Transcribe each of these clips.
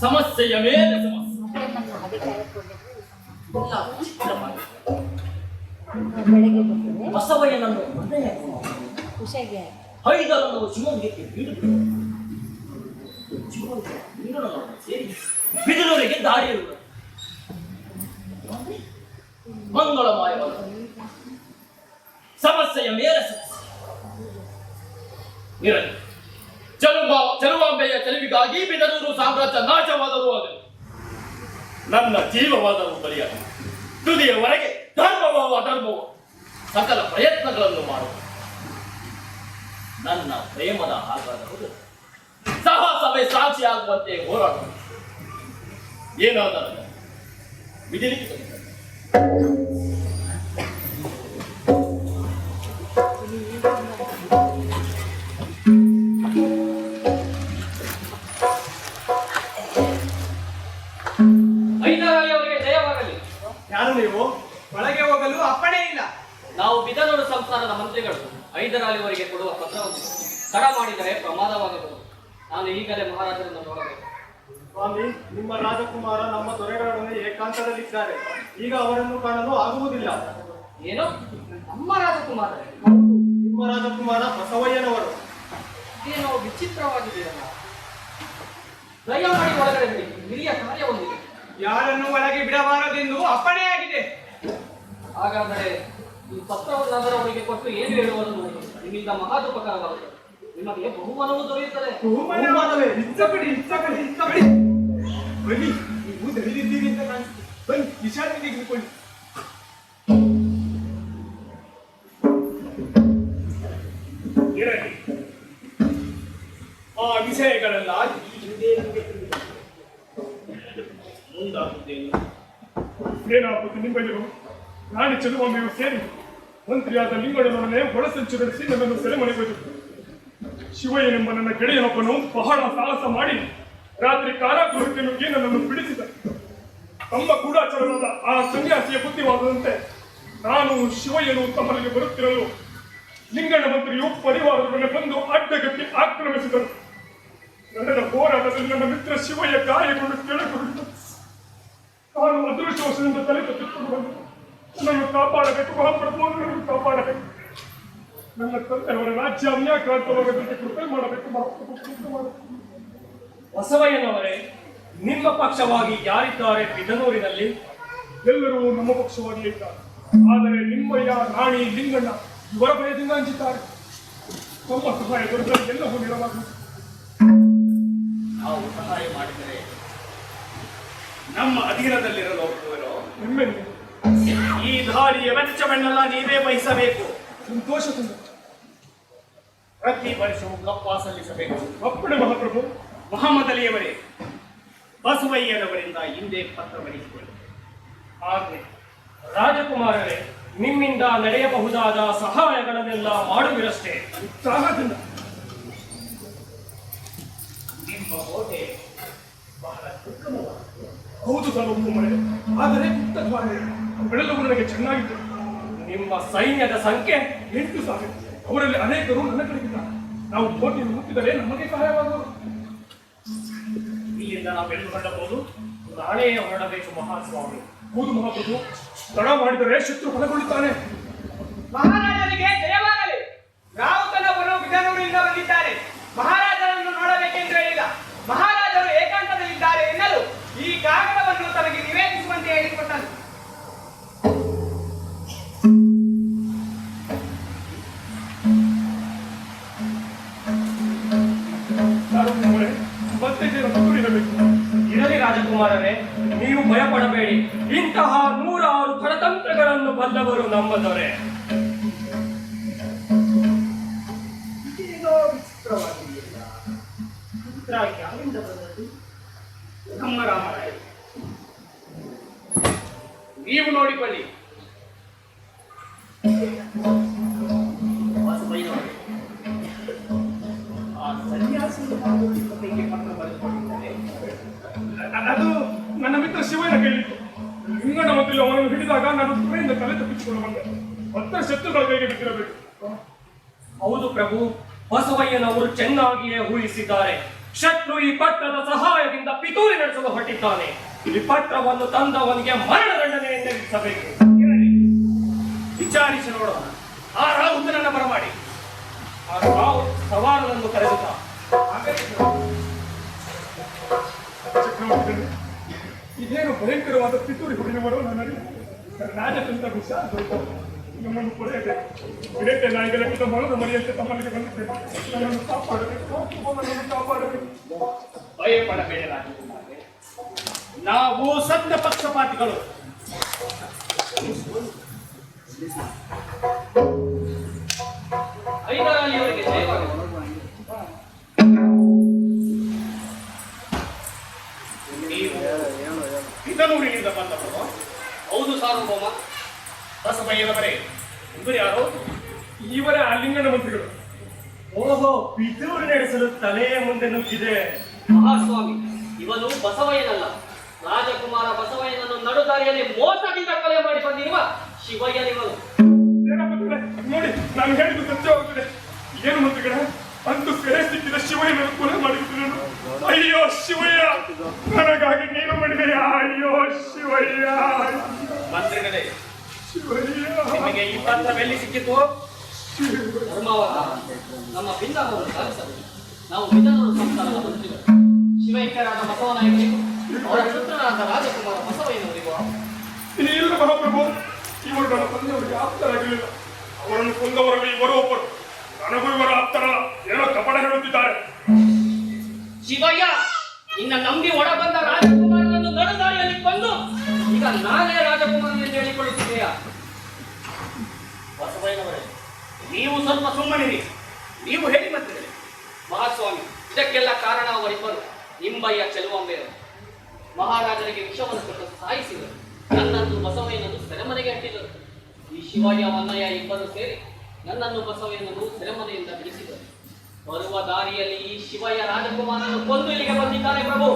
ಸಮಸ್ಯೆಯ ಮೇಲೆ ಸಮಸ್ಯೆ ಮತ್ತೆ ನಮ್ಮ ಅಧಿಕಾರ ಕೊಟ್ಟಿದ್ದು ಎಲ್ಲ ವಿಚಿತ್ರವಾಗಿ. ಬೆಳಗ್ಗೆ ಬರ್ತದೆ ಬಸವಯ್ಯನನ್ನು ಮನೆಯ ಖುಷಿಯಾಗಿ ಹೈದರನ್ನು ಶಿವಲಿಂಗಕ್ಕೆ ಬೀಳುವುದು ಶಿವಲಿಂಗ ಬೀಳಲು ಸೇರಿ ಬಿದಿಲೂರಿಗೆ ದಾರಿ ಇರುವುದು. ಮಂಗಳಮಯವಾದ ಸಮಸ್ಯೆಯ ಮೇಲೆ ಸಮಸ್ಯೆ. ಇರಲಿ. ಚಲುವ ಚಲುವಾಂಬೆಯ ಚೆಲುವಿಗಾಗಿ ಬಿದರೂರು ಸಾಮ್ರಾಜ್ಯ ನಾಶವಾದರೂ ಆಗಲಿ ನನ್ನ ಜೀವವಾದರೂ ಬಲಿಯಾಗ ತುದಿಯವರೆಗೆ ಧರ್ಮವೋ ಅಧರ್ಮವೋ, ಸಕಲ ಪ್ರಯತ್ನಗಳನ್ನು ಮಾಡುವ ನನ್ನ ಪ್ರೇಮದ ಹಾಗಾದವರು ಸಹ ಸಭೆ ಸಾಕ್ಷಿಯಾಗುವಂತೆ ಏನಾದರೂ ವಿಧಿಲಿಖಿತ ಐದರಾಳಿಯವರಿಗೆ ಜಯವಾಗಲಿ. ಯಾರು ನೀವು? ಒಳಗೆ ಹೋಗಲು ಅಪ್ಪಣೆ ಇಲ್ಲ. ನಾವು ಬಿದನೂರು ಸಂಸ್ಥಾನದ ಮಂತ್ರಿಗಳು. ಐದರಾಳಿಯವರಿಗೆ ಕೊಡುವ ಪತ್ರವನ್ನು ತಡ ಮಾಡಿದರೆ ಪ್ರಮಾದವಾಗಬಹುದು. ನಾನು ಈಗಲೇ ಮಹಾರಾಜರನ್ನು ನೋಡಬೇಕು. ಸ್ವಾಮಿ ನಿಮ್ಮ ರಾಜಕುಮಾರ ನಮ್ಮ ದೊರೆಗಳೊಡನೆ ಏಕಾಂತದಲ್ಲಿದ್ದಾರೆ. ಈಗ ಅವರನ್ನು ಕಾಣಲು ಆಗುವುದಿಲ್ಲ. ಏನು? ನಮ್ಮ ರಾಜಕುಮಾರ. ನಿಮ್ಮ ರಾಜಕುಮಾರ ಬಸವಯ್ಯನವರು. ಏನೋ ವಿಚಿತ್ರವಾಗಿದೆಯಲ್ಲ. ದಯಮಾಡಿ ಒಳಗಡೆ ಹಿರಿಯ ಹಿರಿಯ ಕಾರ್ಯವೊಂದಿದೆ ಯಾರನ್ನು ಒಳಗೆ ಬಿಡಬಾರದೆಂದು ಅಪ್ಪಣೆಯಾಗಿದೆ. ಹಾಗಾದರೆ ಈ ಪತ್ರವನ್ನು ಅವರಿಗೆ ಕೊಟ್ಟು ಏನು ಹೇಳುವುದು ನಿಮ್ಮಿಂದ ಮಹಾದುಪಕಾರವಾಗುತ್ತದೆ ನಿಮಗೆ ಬಹುಮಾನವು ದೊರೆಯುತ್ತದೆ. ಬಹುಮಾನವೇ? ಇಚ್ಚ ಬಿಡಿ ಇಚ್ಚ ಬಿಡಿ ಇಚ್ಚ ಬಿಡಿ ಬನ್ನಿ ನೀವು ಧರಿದಿದ್ದೀರಿ ಅಂತ ಕಾಣಿಸ್ತು ಬನ್ನಿ ವಿಚಾರಣೆ ತೆಗೆದುಕೊಳ್ಳಿ. ಇರಲಿ. ಆ ವಿಷಯಗಳೆಲ್ಲ ಈ ಹಿಂದೆ. ಮುಂದಾಗುತ್ತೇನೆ? ರಾಣಿ ಚೆಲುವಮ್ಮೆಯು ಸೇರಿ ಮಂತ್ರಿಯಾದ ಲಿಂಗಡನೊಡನೆ ಒಳಸಂಚು ನಡೆಸಿ ನನ್ನನ್ನು ಸೆರೆಮನೆಗೊಯ್ದರು ಶಿವಯ್ಯನೆಂಬ ನನ್ನ ಗೆಳೆಯನೊಬ್ಬನು ಬಹಳ ಸಾಹಸ ಮಾಡಿ ರಾತ್ರಿ ಕಾರಾಗೃಹಕ್ಕೆ ನುಗ್ಗಿ ನನ್ನನ್ನು ಬಿಡಿಸಿದ. ತಮ್ಮ ಗೂಢಾಚಾರವಾದ ಆ ಸನ್ಯಾಸಿಯ ಬುದ್ಧಿವಾದದಂತೆ ನಾನು ಶಿವಯ್ಯನು ತಮ್ಮಲ್ಲಿಗೆ ಬರುತ್ತಿರಲು ಲಿಂಗಣ್ಣ ಮಂತ್ರಿಯು ಪರಿವಾರದೊಡನೆ ಬಂದು ಅಡ್ಡಗಟ್ಟಿ ಆಕ್ರಮಿಸಿದರು. ನಡೆದ ಹೋರಾಟದಲ್ಲಿ ನನ್ನ ಮಿತ್ರ ಶಿವಯ್ಯ ಗಾಯಗೊಂಡು ಕೆಳಗೊಂಡು ನಾನು ಅದೃಷ್ಟವಶದಿಂದ ತಲೆ ತಪ್ಪಿಕೊಂಡು ಬಂದು ನನ್ನನ್ನು ಕಾಪಾಡಬೇಕು, ಮಹಾಪ್ರಭು, ನನ್ನನ್ನು ಕಾಪಾಡಬೇಕು. ನನ್ನ ತಂದೆಯವರ ರಾಜ್ಯ ಅನ್ಯಾಕ್ರಾಂತವಾಗದಂತೆ ಕೃಪೆ ಮಾಡಬೇಕು ಮಹಾಪ್ರಭು ಕೃಪೆ ಮಾಡಬೇಕು. ಬಸವಯ್ಯನವರೇ ನಿಮ್ಮ ಪಕ್ಷವಾಗಿ ಯಾರಿದ್ದಾರೆ ಬಿದನೂರಿನಲ್ಲಿ? ಎಲ್ಲರೂ ನಮ್ಮ ಪಕ್ಷವಾಗಿ ಇದ್ದಾರೆ. ಆದರೆ ನಿಮ್ಮಯ್ಯ ರಾಣಿ ಲಿಂಗಣ್ಣ ಇವರ ಭಯದಿಂದ ಹಂಚಿದ್ದಾರೆ ತಮ್ಮ ಸಹಾಯ ದೊರೆತರೆ ಎಲ್ಲವೂ ನೆರವಾಗುವುದು ನಾವು ಸಹಾಯ ಮಾಡಿದರೆ ನಮ್ಮ ಅಧೀನದಲ್ಲಿರಲು ಅವರು ನಿಮ್ಮೆಲ್ಲಿ? ಈ ದಾರಿಯ ವೆಚ್ಚವನ್ನೆಲ್ಲ ನೀವೇ ವಹಿಸಬೇಕು. ಸಂತೋಷ ತಂದ ಪ್ರತಿ ವರ್ಷವೂ ಕಪ್ಪ ಸಲ್ಲಿಸಬೇಕು. ಅಪ್ಪಣೆ ಮಹಾಪ್ರಭು ಮೊಹಮ್ಮದ್ ಅಲಿಯವರೇ ಬಸವಯ್ಯನವರಿಂದ ಹಿಂದೆ ಪತ್ರ ಬರೆಸಿಕೊಳ್ಳಿ. ಆಜ್ಞೆ ರಾಜಕುಮಾರರೇ ನಿಮ್ಮಿಂದ ನಡೆಯಬಹುದಾದ ಸಹಾಯಗಳನ್ನೆಲ್ಲ ಮಾಡುವಿರಷ್ಟೇ. ಉತ್ಸಾಹದಿಂದ. ನಿಮ್ಮ ಕೋಟೆ ಬಹಳ ಹೌದು ಮಳೆ ಆದರೆ ಉತ್ತಮವಾಗಿ ಅವೆಲ್ಲವೂ ನನಗೆ ಚೆನ್ನಾಗಿತ್ತು. ನಿಮ್ಮ ಸೈನ್ಯದ ಸಂಖ್ಯೆ ಎಂಟು ಸಾವಿರ. ಅವರಲ್ಲಿ ಅನೇಕರು ನನ್ನ ಕಡೆಗಿದ್ದಾರೆ ನಾವು ಕೋಟಿಯನ್ನು ಮುಟ್ಟಿದರೆ ನಮಗೆ ಸಹಾಯವಾಗುವುದು. ಇಲ್ಲಿಂದ ನಾವು ಬೆಳೆದುಕೊಳ್ಳಬಹುದು ನಾಳೆ ಹೊರಡಬೇಕು ಮಹಾಸ್ವಾಮಿ. ಹೌದು ಮಹಾಪ್ರಭು ತಡ ಮಾಡಿದರೆ ಶತ್ರು ಬಲಗೊಳ್ಳುತ್ತಾನೆ. ಮಹಾರಾಜನಿಗೆ ಜಯವಾಗಲಿ. ರಾವುತನ ಬರೋ ವಿಧಾನಗಳಿಂದ ಬಂದಿದ್ದಾರೆ. ಮಹಾರಾಜರನ್ನು ನೋಡಬೇಕೆಂದು ಹೇಳಿಲ್ಲ ಮಹಾರಾಜರು ಬಲ್ಲವರು ನಮ್ಮದವರೇ ನಮ್ಮ ರಾಮರಾಯ. ನೀವು ನೋಡಿ ವಾಸುಬೈನವರೇ, ಅವನನ್ನು ಹಿಡಿದಾಗ ನಾನು ಕೈಯಿಂದ ತಲೆ ತಪ್ಪಿಸಿಕೊಳ್ಳುವಂತೆ. ಹತ್ತರ ಶತ್ರುಗಳ ಕೈಗೆ ಬಿದ್ದಿರಬೇಕು ಹೌದು ಪ್ರಭು ಬಸವಯ್ಯನವರು ಚೆನ್ನಾಗಿಯೇ ಊಹಿಸಿದ್ದಾರೆ. ಶತ್ರು ಈ ಪಟ್ಟದ ಸಹಾಯದಿಂದ ಪಿತೂರಿ ನಡೆಸಲು ಹೊರಟಿದ್ದಾನೆ. ಈ ಪತ್ರವನ್ನು ತಂದವನಿಗೆ ಮರಣದಂಡನೆಯನ್ನೇ ವಿಧಿಸಬೇಕು. ವಿಚಾರಿಸಿ ನೋಡೋಣ. ಆ ರಾಹುತನನ್ನು ಬರಮಾಡಿ. ಆ ರಾಹು ಸವಾರನನ್ನು ಕರೆದುತ್ತ ಇದೇನು ಭಯಂಕರವಾದ ಪಿತೂರಿ ಮಾಡುವ ನನಗೆ ರಾಜತಂತ್ರ ವಿಷ ದೊಡ್ಡ ನಮ್ಮನ್ನು ಪಡೆಯಬೇಕು ಬೇಟೆ ಲಕ್ಷ ಮೊಳದ ಮರಿಯಂತೆ ತಮ್ಮಲ್ಲಿಗೆ ಬಂದಿದ್ದೆ ನನ್ನನ್ನು ಕಾಪಾಡಬೇಕು ಕಾಪಾಡಬೇಕು ಭಯಪಡಬೇಡ. ನಾವು ಸತ್ಯ ಪಕ್ಷಪಾತಿಗಳು. ಐದರಾಲಿಯವರಿಗೆ ನೀವು ಇದನೂರಿನಿಂದ ಬಂದವರು ಹೌದು ಸಾರ್ವಭೌಮ ಬಸವಯ್ಯನವರೇ ಇವರು ಯಾರು? ಇವರ ಅಲಿಂಗನ ಲಿಂಗನ ಮಂತ್ರಿಗಳು. ಓಹೋ ಪಿತೂರು ನಡೆಸಲು ತಲೆಯ ಮುಂದೆ ನುಗ್ಗಿದೆ. ಮಹಾಸ್ವಾಮಿ ಇವನು ಬಸವಯ್ಯನಲ್ಲ. ರಾಜಕುಮಾರ ಬಸವಯ್ಯನನ್ನು ನಡುದಾರಿಯಲ್ಲಿ ಮೋಸದಿಂದ ಕೊಲೆ ಮಾಡಿ ಬಂದಿರುವ ಶಿವಯ್ಯನಿವನು ನೋಡಿ ನಾನು ಹೇಳಿದ್ದು ಸತ್ಯವಾಗುತ್ತದೆ ಏನು ಮಂತ್ರಿಗಳ ಅಂತೂ ಸೆರೆ ಸಿಕ್ಕಿದ ಶಿವಯ್ಯನನ್ನು ಕೊಲೆ ಮಾಡಿಬಿಟ್ಟಿದ್ದೇನೆ ಅಯ್ಯೋ ಶಿವಯ್ಯ ನನಗಾಗಿ ಅಯ್ಯೋ ಶಿವಯ್ಯ. ಮಂತ್ರಿಗಳೇ ಶಿವಯ್ಯ. ನಿಮಗೆ ಈ ಪತ್ರವೆಲ್ಲಿ ಸಿಕ್ಕಿತು? ಧರ್ಮವರ ನಮ್ಮ ಭಿನ್ನವನ್ನು ಸಾಧಿಸಲು ನಾವು ವಿಧಾನರು ಸಂಸ್ಥಾನದ ಮಂತ್ರಿಗಳು ಶಿವೈಕ್ಯರಾದ ಬಸವನಾಯಕರಿಗೂ ಅವರ ಪುತ್ರನಾದ ರಾಜಕುಮಾರ ಬಸವಯ್ಯನವರಿಗೂ. ಇಲ್ಲ ಮಹಾಪ್ರಭು ಇವರು ನನ್ನ ತಂದೆಯವರಿಗೆ ಆಪ್ತರಾಗಲಿಲ್ಲ ಅವರನ್ನು ಕೊಂದವರಲ್ಲಿ ಇವರು ಒಬ್ಬರು. ನನಗೂ ಇವರ ಆಪ್ತರಲ್ಲ ಏನೋ ಕಪಡ ಹೇಳುತ್ತಿದ್ದಾರೆ. ಶಿವಯ್ಯ ನಿನ್ನ ನಂಬಿ ಒಡ ಬಂದ ರಾಜಕುಮಾರನನ್ನು ಕೊಂದು ಈಗ ನಾನೇ ರಾಜಕುಮಾರನೆಂದು ಹೇಳಿಕೊಳ್ಳುತ್ತಿದೆಯಾ ನೀವು ಸ್ವಲ್ಪ ಸುಮ್ಮನಿರಿ. ನೀವು ಹೇಳಿ ಮತ್ತೆ. ಮಹಾಸ್ವಾಮಿ, ಇದಕ್ಕೆಲ್ಲ ಕಾರಣ ಅವರಿಬ್ಬರು. ನಿಂಬಯ್ಯ ಚೆಲುವಂಬೆಯರು ಮಹಾರಾಜರಿಗೆ ವಿಷವನ್ನು ಕೊಟ್ಟು ಸಾಯಿಸಿದರು. ನನ್ನನ್ನು ಬಸವಯ್ಯನನ್ನು ಸೆರೆಮನೆಗೆ ಅಟ್ಟಿದರು ಈ ಶಿವಯ್ಯ ಮನ್ನಯ್ಯ ಇಬ್ಬರು ಸೇರಿ ನನ್ನನ್ನು ಬಸವಯ್ಯನನ್ನು ಸೆರೆಮನೆಯಿಂದ ಬಿಡಿಸಿದರು. ಬರುವ ದಾರಿಯಲ್ಲಿ ಈ ಶಿವಯ್ಯ ರಾಜಕುಮಾರನನ್ನು ಕೊಂದು ಇಲ್ಲಿಗೆ ಬಂದಿದ್ದಾನೆ ಪ್ರಭು.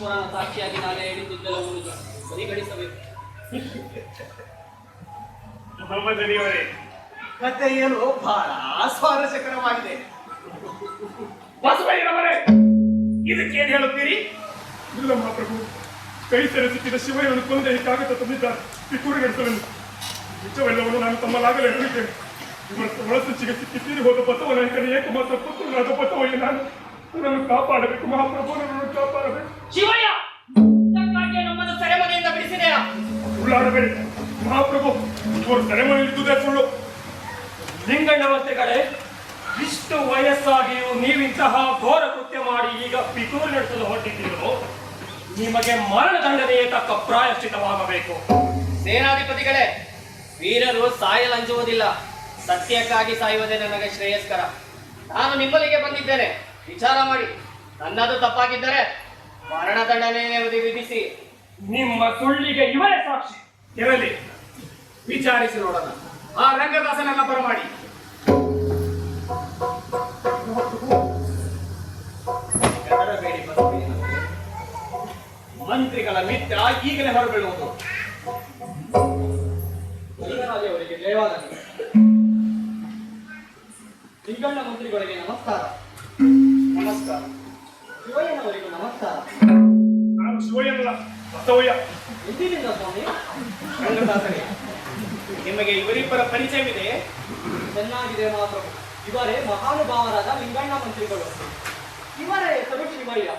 ಈಶ್ವರನ ಸಾಕ್ಷಿಯಾಗಿ ನಾನೇ ಹೇಳಿದ್ದೆಲ್ಲ ನಿಜ ಪರಿಗಣಿಸಬೇಕು ಮೊಹಮ್ಮದನಿಯವರೇ ಕತೆ ಏನು? ಬಹಳ ಸ್ವಾರಸ್ಯಕರವಾಗಿದೆ. ಬಸವಯ್ಯನವರೇ ಇದಕ್ಕೇನು ಹೇಳುತ್ತೀರಿ? ಇಲ್ಲ ಮಹಾಪ್ರಭು ಕೈ ಸೆರೆ ಸಿಕ್ಕಿದ ಶಿವಯ್ಯನನ್ನು ಕೊಂದೆ ಈ ಕಾಗದ ತಂದಿದ್ದಾರೆ. ಪಿತೂರಿ ನಡೆಸಲೆಂದು ನಿಜವೆಲ್ಲವನ್ನು ನಾನು ತಮ್ಮಲಾಗಲೇ ಹೇಳಿದ್ದೇನೆ. ಇವರ ಒಳಸಂಚಿಗೆ ಸಿಕ್ಕಿ ತೀರಿ ಹೋದ ಬಸವನ ಏಕಮಾತ್ರ ಪುತ್ರನಾದ ಬಸವಯ್ಯ ನಾನು. ನನ್ನನ್ನು ಕಾಪಾಡಬೇಕು ಮಹಾಪ್ರಭು ನನ್ನನ್ನು ಕಾಪಾಡಬೇಕು. ಶಿವಯ್ಯ ಇದಕ್ಕಾಗಿಯೇ ನಮ್ಮನ್ನು ಸೆರೆಮನೆಯಿಂದ ಬಿಡಿಸಿದೆಯಾ? ಸುಳ್ಳಾಡಬೇಡಿ ಮಹಾಪ್ರಭು ಇವರು ಸೆರೆಮನೆಯಲ್ಲಿದ್ದುದೇ ಸುಳ್ಳು. ಲಿಂಗಣ್ಣ ಮಂತ್ರಿಗಳೇ ಇಷ್ಟು ವಯಸ್ಸಾಗಿಯೂ ನೀವಿಂತಹ ಘೋರ ಕೃತ್ಯ ಮಾಡಿ ಈಗ ಪಿತೂರು ನಡೆಸಲು ಹೊರಟಿದ್ದೀರೋ ನಿಮಗೆ ಮರಣದಂಡನೆಯೇ ತಕ್ಕ ಪ್ರಾಯಶ್ಚಿತವಾಗಬೇಕು. ಸೇನಾಧಿಪತಿಗಳೇ ವೀರರು ಸಾಯಲಂಜುವುದಿಲ್ಲ. ಸತ್ಯಕ್ಕಾಗಿ ಸಾಯುವುದೇ ನನಗೆ ಶ್ರೇಯಸ್ಕರ. ನಾನು ನಿಮ್ಮಲ್ಲಿಗೆ ಬಂದಿದ್ದೇನೆ. ವಿಚಾರ ಮಾಡಿ. ನನ್ನದು ತಪ್ಪಾಗಿದ್ದರೆ ಮರಣದಂಡನೆ ವಿಧಿಸಿ. ನಿಮ್ಮ ಸುಳ್ಳಿಗೆ ಇವರೇ ಸಾಕ್ಷಿ. ಇರಲಿ ವಿಚಾರಿಸಿ ನೋಡೋಣ. ಆ ರಂಗದಾಸನನ್ನ ಬರಮಾಡಿ. ಮಂತ್ರಿಗಳ ಮಿತ್ರ ಈಗಲೇ ಹೊರಬೀಳುವುದು. ಅವರಿಗೆ ಜಯವಾಗಲಿ. ಲಿಂಗಣ್ಣ ಮಂತ್ರಿಗಳಿಗೆ ನಮಸ್ಕಾರ. ನಮಸ್ಕಾರ. ಶಿವಯ್ಯನವರಿಗೂ ನಮಸ್ಕಾರ. ನಾನು ಶಿವಯ್ಯನಲ್ಲ ಬಸವಯ್ಯ. ಎಂದಿನಿಂದ ಸ್ವಾಮಿ? ನಿಮಗೆ ಇವರಿಬ್ಬರ ಪರಿಚಯವಿದೆ? ಚೆನ್ನಾಗಿದೆ ಮಾತ್ರ. ಇವರೇ ಮಹಾನುಭಾವರಾದ ಲಿಂಗಣ್ಣ ಮಂತ್ರಿಗಳು. ಇವರೇ ಹೆಸರು ಶಿವಯ್ಯ.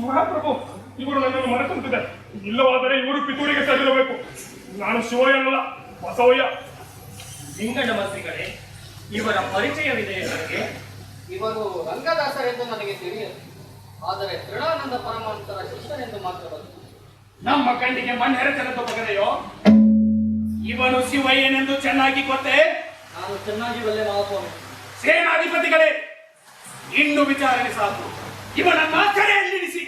ಮಹಾಪ್ರಭು ಇವರು ನನ್ನನ್ನು ಮರೆತಂತಿದೆ. ಇಲ್ಲವಾದರೆ ಇವರು ಪಿತೂರಿಗೆ ಸರಿರಬೇಕು. ನಾನು ಶಿವಯ್ಯನಲ್ಲ ಬಸವಯ್ಯ. ಲಿಂಗಣ್ಣ ಮಂತ್ರಿಗಳೇ ಇವರ ಪರಿಚಯವಿದೆ ನನಗೆ. ಇವರು ರಂಗದಾಸರೆಂದು ನನಗೆ ತಿಳಿಯದು. ಆದರೆ ದೃಢಾನಂದ ಪರಮಾಂತರ ಶಿಷ್ಯನೆಂದು ಮಾತ್ರ ಬಂತು ನಮ್ಮ ಕಣ್ಣಿಗೆ ಮಣ್ಣೆರಚನದ ಬಗೆದೆಯೋ ಇವನು ಶಿವಯ್ಯನೆಂದು ಚೆನ್ನಾಗಿ ಗೊತ್ತೇ? ನಾನು ಚೆನ್ನಾಗಿ ಬಲ್ಲೆ ಮಹಾಸ್ವಾಮಿ. ಸೇನಾಧಿಪತಿಗಳೇ ಇನ್ನು ವಿಚಾರಣೆ ಸಾಕು. ಇವನನ್ನ ಸೆರೆಯಲ್ಲಿರಿಸಿ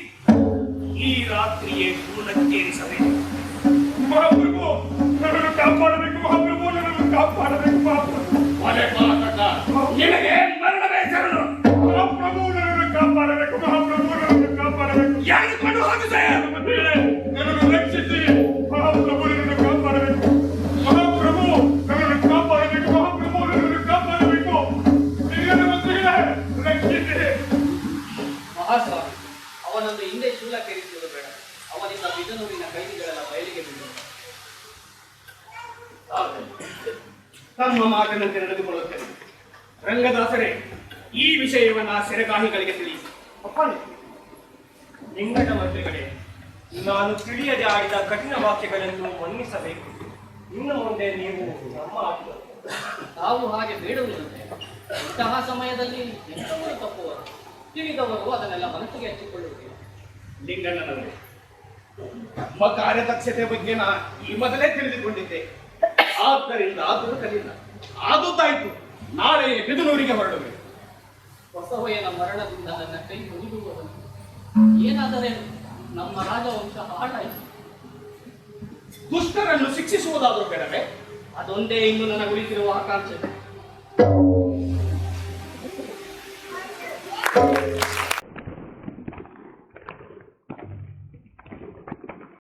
ಈ ರಾತ್ರಿಯೇ ಪೂರ್ಣಕ್ಕೇರಿಸಬೇಕು. ಮಹಾಪ್ರಭು ನನ್ನನ್ನು ಕಾಪಾಡಬೇಕು ಮಹಾಪ್ರಭು ನನ್ನನ್ನು ಕಾಪಾಡಬೇಕು ಮಹಾಪ್ರಭು. ಅವನನ್ನು ಕೇಳಿಸುವುದು ಬೇಡ ಅವನಿಂದ ಬಿದನೂರಿನ ಕೈದಿಗಳೆಲ್ಲ ಬಯಲಿಗೆ ಬೀಳುವುದು ತಮ್ಮ ಮಾತಿನಂತೆ ನಡೆದುಕೊಳ್ಳುತ್ತೇನೆ ರಂಗದಾಸರೇ, ಈ ವಿಷಯವನ್ನ ಸೆರೆಗಾಹಿಗಳಿಗೆ ತಿಳಿಸಿ. ಅಪ್ಪ ಲಿಂಗದ ಮಂತ್ರಿಗಳೇ, ನಾನು ತಿಳಿಯದೆ ಆಡಿದ ಕಠಿಣ ವಾಕ್ಯಗಳನ್ನು ಮನ್ನಿಸಬೇಕು. ಇನ್ನು ಮುಂದೆ ನೀವು ನಮ್ಮ ತಾವು ಹಾಗೆ ಬೇಡುವುದಂತೆ ಇಂತಹ ಸಮಯದಲ್ಲಿ ಎಂತವರು ತಪ್ಪುವರು? ತಿಳಿದವರು ಅದನ್ನೆಲ್ಲ ಮನಸ್ಸಿಗೆ ಹಚ್ಚಿಕೊಳ್ಳುವುದಿಲ್ಲ. ಲಿಂಗಣ್ಣನವರೇ. ನಮ್ಮ ಕಾರ್ಯದಕ್ಷತೆ ಬಗ್ಗೆ ನಾ ಈ ಮೊದಲೇ ತಿಳಿದುಕೊಂಡಿದ್ದೆ. ಆದ್ದರಿಂದ ದೊರಕಲಿಲ್ಲ ಆದುದಾಯ್ತು ನಾಳೆ ಬಿದುನೂರಿಗೆ ಹೊರಡಬೇಕು ಬಸವಯ್ಯನ ಮರಣದಿಂದ ನನ್ನ ಕೈ ಮುಗಿದುವುದನ್ನು ಏನಾದರೆ ನಮ್ಮ ರಾಜವಂಶ ಹಾಳಾಯಿತು. ದುಷ್ಟರನ್ನು ಶಿಕ್ಷಿಸುವುದಾದರೂ ಬೇಡವೇ? ಅದೊಂದೇ ಇನ್ನು ನನಗೆ ಉಳಿದಿರುವ ಆಕಾಂಕ್ಷೆ.